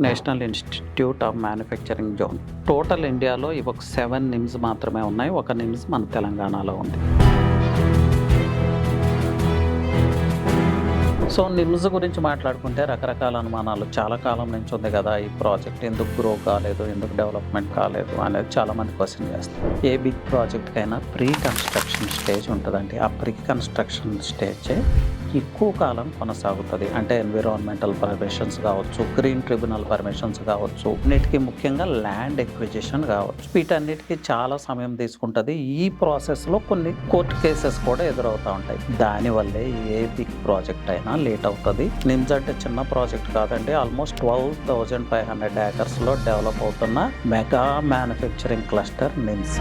National institute of manufacturing zone. Total ఇండియాలో ఇవి ఒక సెవెన్ నిమ్స్ మాత్రమే ఉన్నాయి. ఒక నిమ్స్ మన తెలంగాణలో ఉంది. సో నిమ్స్ గురించి మాట్లాడుకుంటే రకరకాల అనుమానాలు. చాలా కాలం నుంచి ఉంది కదా ఈ ప్రాజెక్ట్. ఎందుకు గ్రో కాలేదు? ఎందుకు డెవలప్మెంట్ కాలేదు? అనేది చాలామంది క్వశ్చన్ చేస్తారు. ఏ బిగ్ ప్రాజెక్ట్కైనా ప్రీ కన్స్ట్రక్షన్ స్టేజ్ ఉంటుందండి. ఆ ప్రీ కన్స్ట్రక్షన్ స్టేజే ఎక్కువ కాలం కొనసాగుతుంది. అంటే ఎన్విరాన్మెంటల్ పర్మిషన్స్ కావచ్చు గ్రీన్ ట్రిబ్యునల్ పర్మిషన్స్ కావచ్చు అన్నిటికీ ముఖ్యంగా ల్యాండ్ ఎక్విజిషన్ కావచ్చు. వీటన్నిటికీ చాలా సమయం తీసుకుంటుంది. ఈ ప్రాసెస్లో కొన్ని కోర్టు కేసెస్ కూడా ఎదురవుతూ ఉంటాయి. దానివల్లే ఏ బిగ్ ప్రాజెక్ట్ అయినా లేట్ అవుతుంది. నిమ్స్ అంటే చిన్న ప్రాజెక్ట్ కాదండి almost twelve thousand five hundred ఏకర్స్లో develop అవుతున్న mega manufacturing cluster NIMS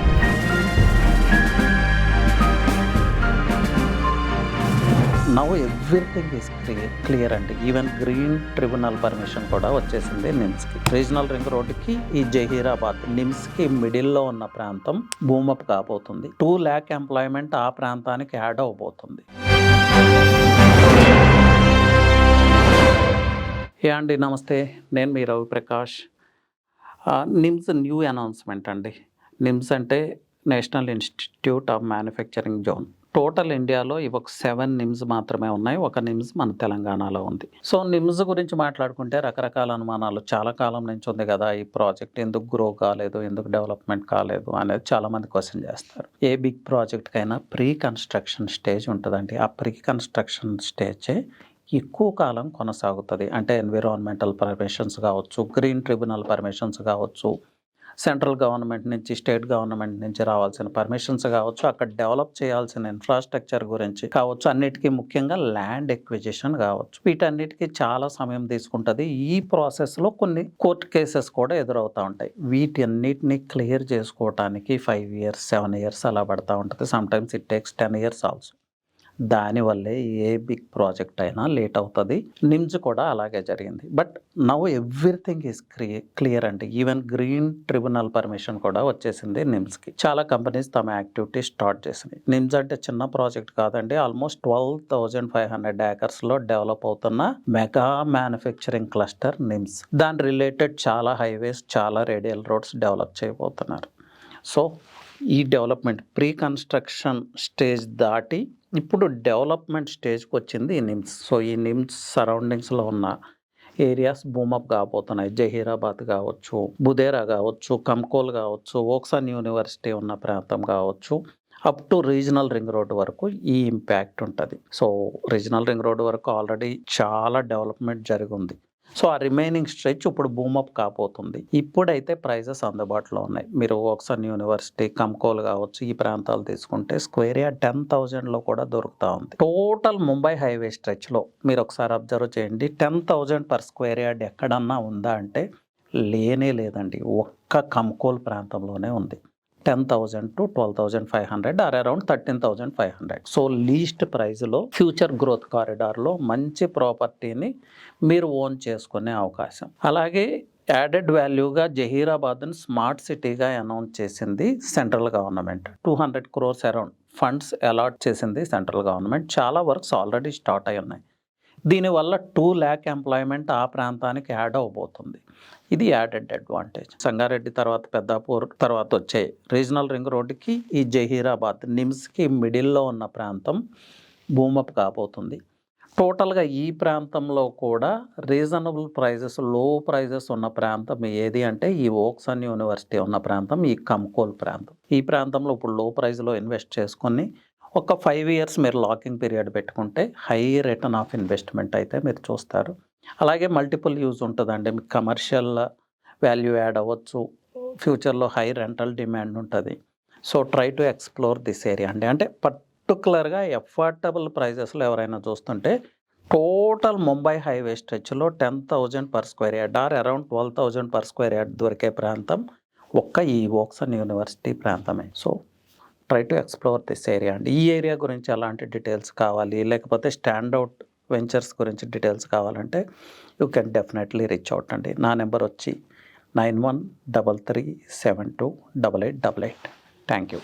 now everything is clear clear అండి. ఈవెన్ గ్రీన్ ట్రిబ్యునల్ పర్మిషన్ కూడా వచ్చేసింది నిమ్స్కి రీజనల్ రింగ్ రోడ్డుకి ఈ జహీరాబాద్ నిమ్స్కి మిడిల్లో ఉన్న ప్రాంతం భూమప్ కాబోతుంది. టూ ల్యాక్ ఎంప్లాయ్మెంట్ ఆ ప్రాంతానికి యాడ్ అవబోతుంది. ఏ అండి నమస్తే. నేను మీ Ravi Prakash. NIMS new announcement అండి. నిమ్స్ అంటే national institute of manufacturing zone total ఇండియాలో ఇవి ఒక సెవెన్ నిమ్స్ మాత్రమే ఉన్నాయి. ఒక నిమ్స్ మన తెలంగాణలో ఉంది. సో నిమ్స్ గురించి మాట్లాడుకుంటే రకరకాల అనుమానాలు. చాలా కాలం నుంచి ఉంది కదా ఈ ప్రాజెక్ట్ ఎందుకు గ్రో కాలేదు ఎందుకు డెవలప్మెంట్ కాలేదు అనేది చాలా మంది క్వశ్చన్ చేస్తారు. ఏ బిగ్ ప్రాజెక్ట్కైనా ప్రీ కన్స్ట్రక్షన్ స్టేజ్ ఉంటుందండి. ఆ ప్రీ కన్స్ట్రక్షన్ స్టేజే ఎక్కువ కాలం కొనసాగుతుంది. అంటే ఎన్విరాన్మెంటల్ పర్మిషన్స్ కావచ్చు గ్రీన్ ట్రిబ్యునల్ పర్మిషన్స్ కావచ్చు సెంట్రల్ గవర్నమెంట్ నుంచి స్టేట్ గవర్నమెంట్ నుంచి రావాల్సిన పర్మిషన్స్ కావచ్చు అక్కడ డెవలప్ చేయాల్సిన ఇన్ఫ్రాస్ట్రక్చర్ గురించి కావచ్చు అన్నిటికీ ముఖ్యంగా ల్యాండ్ ఎక్విజిషన్ కావచ్చు. వీటన్నిటికీ చాలా సమయం తీసుకుంటుంది. ఈ ప్రాసెస్లో కొన్ని కోర్టు కేసెస్ కూడా ఎదురవుతూ ఉంటాయి. వీటన్నిటిని క్లియర్ చేసుకోవటానికి ఫైవ్ ఇయర్స్ సెవెన్ ఇయర్స్ అలా పడతా ఉంటుంది. Sometimes it takes ten years also దానివల్లే ఏ బిగ్ ప్రాజెక్ట్ అయినా లేట్ అవుతుంది. నిమ్స్ కూడా అలాగే జరిగింది. But now everything is clear అండి. ఈవెన్ గ్రీన్ ట్రిబ్యునల్ పర్మిషన్ కూడా వచ్చేసింది నిమ్స్కి చాలా కంపెనీస్ తమ యాక్టివిటీ స్టార్ట్ చేసినాయి. నిమ్స్ అంటే చిన్న ప్రాజెక్ట్ కాదండి. Almost twelve thousand five hundred ఏకర్స్లో develop అవుతున్న మెగా మ్యానుఫ్యాక్చరింగ్ క్లస్టర్ నిమ్స్ దాని రిలేటెడ్ చాలా హైవేస్ చాలా రేడియల్ రోడ్స్ డెవలప్ చేయబోతున్నారు. సో ఈ డెవలప్మెంట్ ప్రీ కన్స్ట్రక్షన్ స్టేజ్ దాటి ఇప్పుడు డెవలప్మెంట్ స్టేజ్కి వచ్చింది ఈ నిమ్స్. సో ఈ నిమ్స్ సరౌండింగ్స్లో ఉన్న ఏరియాస్ బూమప్ కాబోతున్నాయి. జహీరాబాద్ కావచ్చు బుదేరా కావచ్చు కంకోల్ కావచ్చు ఓక్సన్ యూనివర్సిటీ ఉన్న ప్రాంతం కావచ్చు up to regional ring road వరకు ఈ ఇంపాక్ట్ ఉంటుంది. సో రీజనల్ రింగ్ రోడ్ వరకు ఆల్రెడీ చాలా డెవలప్మెంట్ జరిగింది సో ఆ రిమైనింగ్ స్ట్రెచ్ ఇప్పుడు బూమప్ కాబోతుంది. ఇప్పుడైతే ప్రైజెస్ అందుబాటులో ఉన్నాయి. మీరు ఓక్సన్ యూనివర్సిటీ కంకోల్ కావచ్చు ఈ ప్రాంతాలు తీసుకుంటే స్క్వేర్ టెన్ థౌజండ్లో కూడా దొరుకుతూ ఉంది. టోటల్ ముంబై హైవే స్ట్రెచ్లో మీరు ఒకసారి అబ్జర్వ్ చేయండి. Ten thousand per square yard ఎక్కడన్నా ఉందా అంటే లేనే లేదండి. ఒక్క కంకోల్ ప్రాంతంలోనే ఉంది. Ten thousand to twelve thousand five hundred or around thirteen thousand five hundred so least ప్రైస్లో ఫ్యూచర్ గ్రోత్ కారిడార్లో మంచి ప్రాపర్టీని మీరు ఓన్ చేసుకునే అవకాశం. అలాగే యాడెడ్ వాల్యూగా జహీరాబాద్ని స్మార్ట్ సిటీగా అనౌన్స్ చేసింది central government two hundred crores around funds allot చేసింది సెంట్రల్ గవర్నమెంట్ చాలా వర్క్స్ ఆల్రెడీ స్టార్ట్ అయి ఉన్నాయి. దీనివల్ల టూ ల్యాక్ ఎంప్లాయ్మెంట్ ఆ ప్రాంతానికి యాడ్ అవబోతుంది. ఇది యాడెడ్ అడ్వాంటేజ్ సంగారెడ్డి తర్వాత పెద్దాపూర్ తర్వాత వచ్చే రీజనల్ రింగ్ రోడ్డుకి ఈ జహీరాబాద్ నిమ్స్కి మిడిల్లో ఉన్న ప్రాంతం భూమప్ కాబోతుంది. టోటల్గా ఈ ప్రాంతంలో కూడా రీజనబుల్ ప్రైజెస్లో ప్రైజెస్ ఉన్న ప్రాంతం ఏది అంటే ఈ ఓక్సన్ యూనివర్సిటీ ఉన్న ప్రాంతం ఈ కంకోల్ ప్రాంతం. ఈ ప్రాంతంలో ఇప్పుడు లో ప్రైస్లో ఇన్వెస్ట్ చేసుకొని ఒక ఫైవ్ ఇయర్స్ మీరు లాకింగ్ పీరియడ్ పెట్టుకుంటే హై రిటర్న్ ఆఫ్ ఇన్వెస్ట్మెంట్ అయితే మీరు చూస్తారు. అలాగే మల్టిపుల్ యూజ్ ఉంటుందండి. మీకు కమర్షియల్ వాల్యూ యాడ్ అవ్వచ్చు. ఫ్యూచర్లో హై రెంటల్ డిమాండ్ ఉంటుంది. So try to explore this area అండి. అంటే పర్టికులర్గా ఎఫర్టబుల్ ప్రైజెస్లో ఎవరైనా చూస్తుంటే total Mumbai highway స్ట్రెచ్లో ten thousand per square yard or around twelve thousand per square yard దొరికే ప్రాంతం ఒక్క ఈ ఓక్సన్ యూనివర్సిటీ ప్రాంతమే. So try to explore this area అండి ఈ ఏరియా గురించి అలాంటి డీటెయిల్స్ కావాలి లేకపోతే స్టాండౌట్ వెంచర్స్ గురించి డీటెయిల్స్ కావాలంటే you can definitely reach out అండి. నా నెంబర్ వచ్చి nine one double three seven two double eight double eight. Thank you